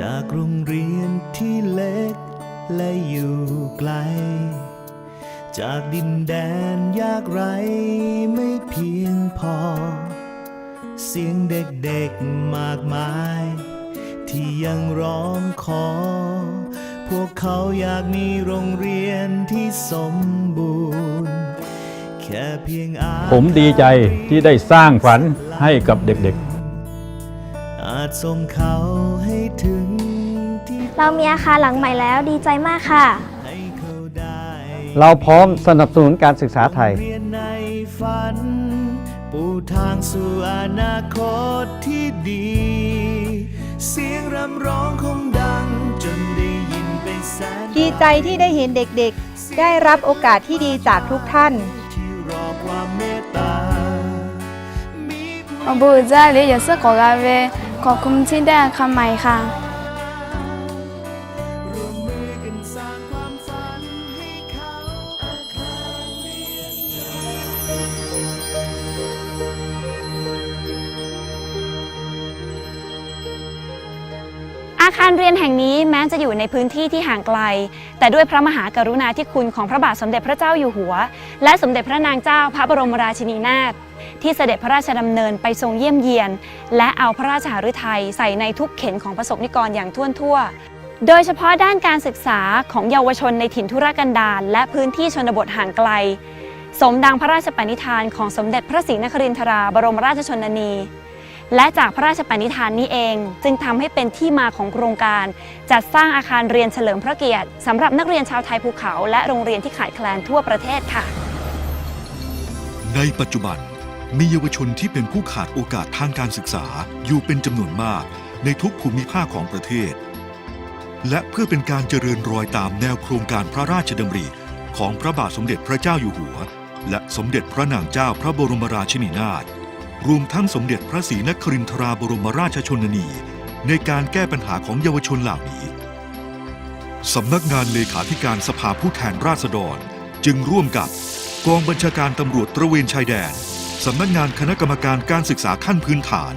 จากโรงเรียนที่เล็กและอยู่ไกล จากดินแดนยากไรไม่เพียงพอ เสียงเด็กๆมากมาย ที่ยังร้องขอ พวกเขาอยากมีโรงเรียนที่สมบูรณ์ แค่เพียงอาผมดีใจที่ได้สร้างฝันให้กับเด็กอา จส่งเขาให้ถึงที่เรามีอาคารหลังใหม่แล้วดีใจมากค่ะเเราพร้อมสนับสนุนการศึกษาไทย เรียนในฝัน ปูทางสู่อนาคตที่ดี เสียงรำร้องคงดังจนได้ยินเปแสนดีใจที่ได้เห็นเด็กๆ ได้รับโอกาสที่ดีจากทุกท่าน ที่รอความเมตตามี Ambo Zale, il y a ça qu'on ขอบคุณที่ได้คำใหม่ค่ะอาคารเรียนอาคารเรียนแห่งนี้แม้จะอยู่ในพื้นที่ที่ห่างไกล แต่ด้วยพระมหากรุณาธิคุณของพระบาทสมเด็จพระเจ้าอยู่หัว และสมเด็จพระนางเจ้าพระบรมราชินีนาถ ที่เสด็จพระราชดำเนินไปทรงเยี่ยมเยียน และเอาพระราชหฤทัยใส่ในทุกเข็นของประสบนิกรอย่างท่วนทั่ว โดยเฉพาะด้านการศึกษาของเยาวชนในถิ่นทุรกันดารและพื้นที่ชนบทห่างไกล สมดังพระราชปณิธานของสมเด็จพระศรีนครินทราบรมราชชนนีและจากพระราชปณิธานนี้เอง จึงทำให้เป็นที่มาของโครงการ จัดสร้างอาคารเรียนเฉลิมพระเกียรติสำหรับนักเรียนชาวไทยภูเขา และโรงเรียนที่ขาดแคลนทั่วประเทศค่ะ ในปัจจุบัน มีเยาวชนที่เป็นผู้ขาดโอกาสทางการศึกษาอยู่เป็นจำนวนมากในทุกภูมิภาคของประเทศ และเพื่อเป็นการเจริญรอยตามแนวโครงการพระราชดำริของพระบาทสมเด็จพระเจ้าอยู่หัว และสมเด็จพระนางเจ้าพระบรมราชินีนาถรวมทั้งสมเด็จพระศรีนครินทราบรมราชชนนี ในการแก้ปัญหาของเยาวชนเหล่านี้สำนักงานเลขาธิการสภาผู้แทนราษฎร จึงร่วมกับกองบัญชาการตำรวจตระเวนชายแดน สำนักงานคณะกรรมการการศึกษาขั้นพื้นฐาน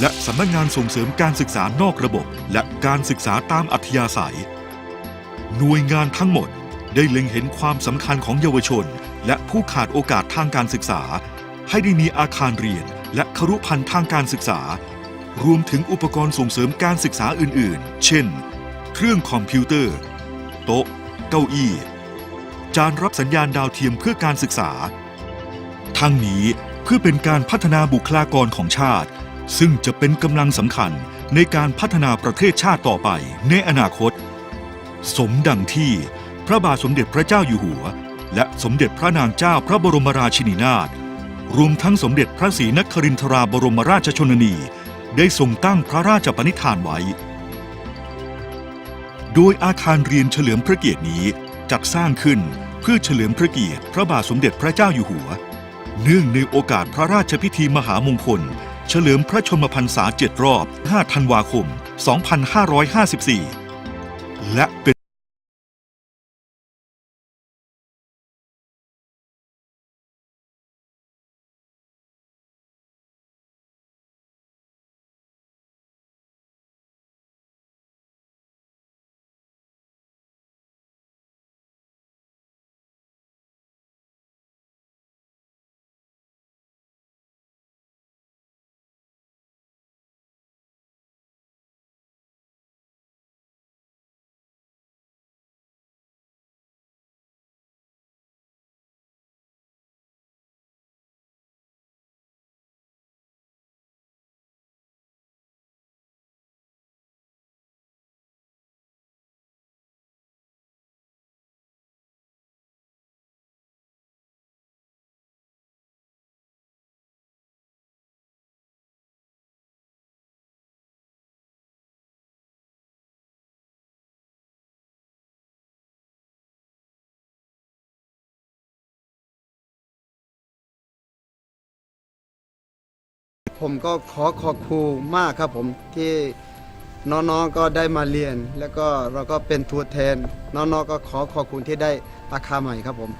และสำนักงานส่งเสริมการศึกษานอกระบบ และการศึกษาตามอัธยาศัย หน่วยงานทั้งหมดได้เล็งเห็นความสำคัญของเยาวชน และผู้ขาดโอกาสทางการศึกษา ให้ได้มีอาคารเรียน และครุพันธ์ทางการศึกษา รวมถึงอุปกรณ์ส่งเสริมการศึกษาอื่น ๆ เช่น เครื่องคอมพิวเตอร์ โต๊ะ เก้าอี้ จานรับสัญญาณดาวเทียมเพื่อการศึกษา ทั้งนี้เพื่อเป็นการพัฒนาบุคลากรของชาติ ซึ่งจะเป็นกำลังสำคัญในการพัฒนาประเทศชาติต่อไปในอนาคต สมดังที่พระบาทสมเด็จพระเจ้าอยู่หัว และสมเด็จพระนางเจ้าพระบรมราชินีนาถรวมทั้งสมเด็จพระศรีนครินทราบรมราชชนนี ได้ทรงตั้งพระราชปณิธานไว้ โดยอาคารเรียนเฉลิมพระเกียรตินี้จัดสร้างขึ้นเพื่อเฉลิมพระเกียรติพระบาทสมเด็จพระเจ้าอยู่หัว เนื่องในโอกาสพระราชพิธีมหามงคล เฉลิมพระชนมพรรษาเจ็ดรอบ 5 ธันวาคม 2554 และเป็น ผมก็ขอขอบคุณมากครับผมที่น้องๆก็ได้มาเรียน แล้วก็เราก็เป็นตัวแทน น้องๆก็ขอขอบคุณที่ได้อาคารใหม่ครับผม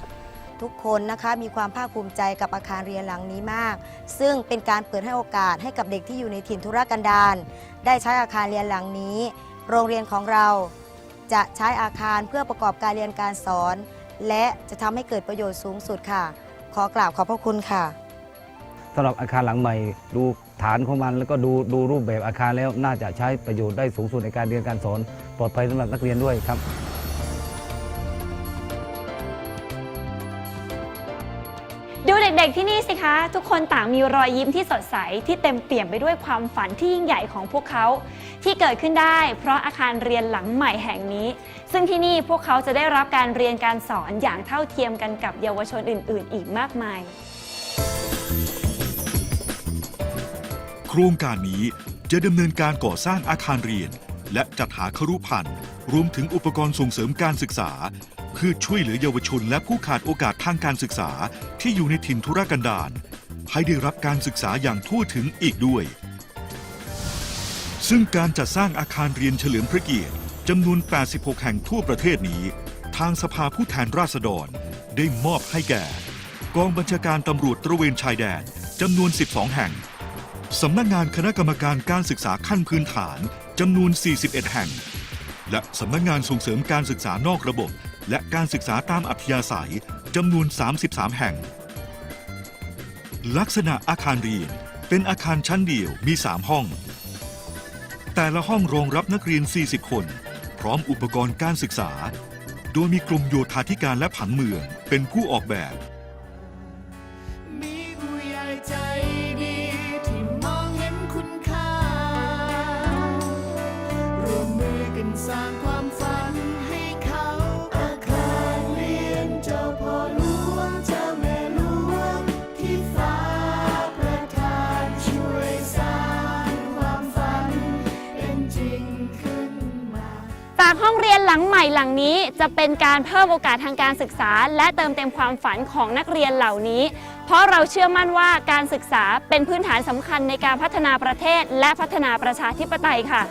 ทุกคนนะคะมีความภาคภูมิใจกับอาคารเรียนหลังนี้มาก ซึ่งเป็นการเปิดให้โอกาสให้กับเด็กที่อยู่ในถิ่นทุรกันดารได้ใช้อาคารเรียนหลังนี้ โรงเรียนของเราจะใช้อาคารเพื่อประกอบการเรียนการสอน และจะทำให้เกิดประโยชน์สูงสุดค่ะ ขอกราบขอบพระคุณค่ะ สำหรับอาคารหลังใหม่ ดูฐานของมันแล้วก็ดูดูรูปแบบอาคารแล้วน่าจะใช้ประโยชน์ได้สูงสุดในการเรียนการสอน ปลอดภัยสำหรับนักเรียนด้วยครับดูเด็กๆที่นี่สิคะ ทุกคนต่างมีรอยยิ้มที่สดใสที่เต็มเปี่ยมไปด้วยความฝันที่ยิ่งใหญ่ของพวกเขา ที่เกิดขึ้นได้ เพราะอาคารเรียนหลังใหม่แห่งนี้ ซึ่งที่นี่พวกเขาจะได้รับการเรียนการสอนอย่างเท่าเทียมกันกับเยาวชนอื่น ๆ อีกมากมาย ครงการนี้จะดำเนินการก่อสร้างอาคารเรียน และจัดหาครุพันธ์รวมถึงอุปกรณ์ส่งเสริมการศึกษา เพื่อช่วยเหลือเยาวชนและผู้ขาดโอกาสทางการศึกษาที่อยู่ในถิ่นทุรกันดารให้ได้รับการศึกษาอย่างทั่วถึงอีกด้วย ซึ่งการจัดสร้างอาคารเรียนเฉลิมพระเกียรติจำนวน 86 แห่งทั่วประเทศนี้ ทางสภาผู้แทนราษฎรได้มอบให้แก่ กองบัญชาการตำรวจตระเวนชายแดนจำนวน 12 แห่ง สำนักงานคณะกรรมการการศึกษาขั้นพื้นฐานจำนวน 41 แห่ง และสำนักงานส่งเสริมการศึกษานอกระบบ และการศึกษาตามอัธยาศัยจำนวน 33 แห่ง ลักษณะอาคารเรียนเป็นอาคารชั้นเดียวมี 3 ห้อง แต่ละห้องรองรับนักเรียน 40 คน พร้อมอุปกรณ์การศึกษา โดยมีกรมโยธาธิการและผังเมืองเป็นผู้ออกแบบ ลังใหม่หลังนี้จะเป็นการเพิ่มโอกาสทางการศึกษา และเติมเต็มความฝันของนักเรียนเหล่านี้ เพราะเราเชื่อมั่นว่าการศึกษาเป็นพื้นฐานสำคัญในการพัฒนาประเทศ และพัฒนาประชาธิปไตยค่ะ